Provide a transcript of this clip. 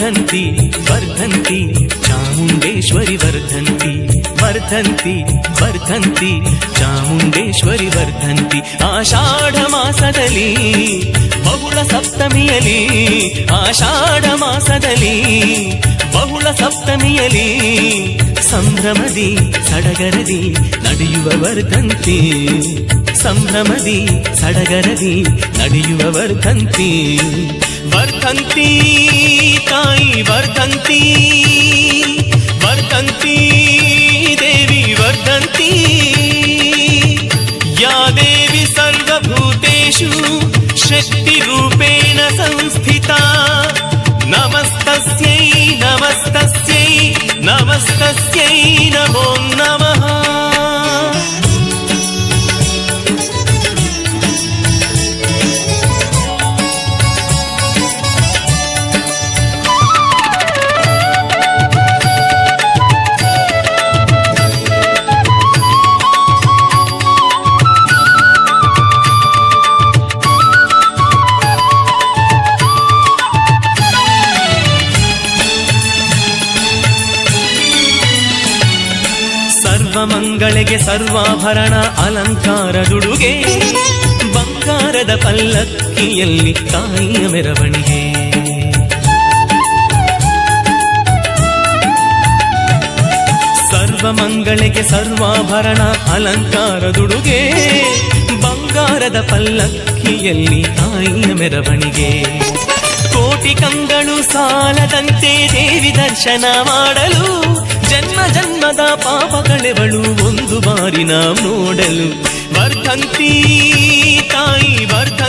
वर्धन्ति वर्धन्ति चामुण्डेश्वरि वर्धन्ति वर्धन्ति वर्धन्ति चामुण्डेश्वरि वर्धन्ति आषाढमासदली बहुल सप्तमियली आषाढमासदली बहुल सप्तमियली ಸಂಭ್ರಮದಿ ಸಡಗರದಿ ನಡೆಯುವ ವರ್ಧಂತಿ ಸಂಭ್ರಮದಿ ಸಡಗರದಿ ನಡೆಯುವ ವರ್ಧಂತಿ ವರ್ಧಂತಿ ತಾಯಿ ವರ್ಧಂತಿ ವರ್ಧಂತಿ ದೇವಿ ವರ್ಧಂತಿ ಯಾ ದೇವಿ ಸರ್ವಭೂತೇಷು ಶಕ್ತಿರೂಪೇಣ ಸಂಸ್ಥಿತಾ ಸರ್ವಮಂಗಳಿಗೆ ಸರ್ವಾಭರಣ ಅಲಂಕಾರದುಡುಗೆ ಬಂಗಾರದ ಪಲ್ಲಕ್ಕಿಯಲ್ಲಿ ತಾಯಿಯ ಮೆರವಣಿಗೆ. ಸರ್ವಮಂಗಳಿಗೆ ಸರ್ವಾಭರಣ ಅಲಂಕಾರದುಡುಗೆ ಬಂಗಾರದ ಪಲ್ಲಕ್ಕಿಯಲ್ಲಿ ತಾಯಿಯ ಮೆರವಣಿಗೆ. ಕೋಟಿ ಕಂಗಳು ಸಾಲದಂತೆ ದೇವಿ ದರ್ಶನ ಮಾಡಲು ಜನ್ಮ ಜನ್ಮದ ಪಾಪ ಕಳೆವಳು ಒಂದು ಬಾರಿ ನಾವು ನೋಡಲು ವರ್ಧಂತಿ ತಾಯಿ ವರ್ಧ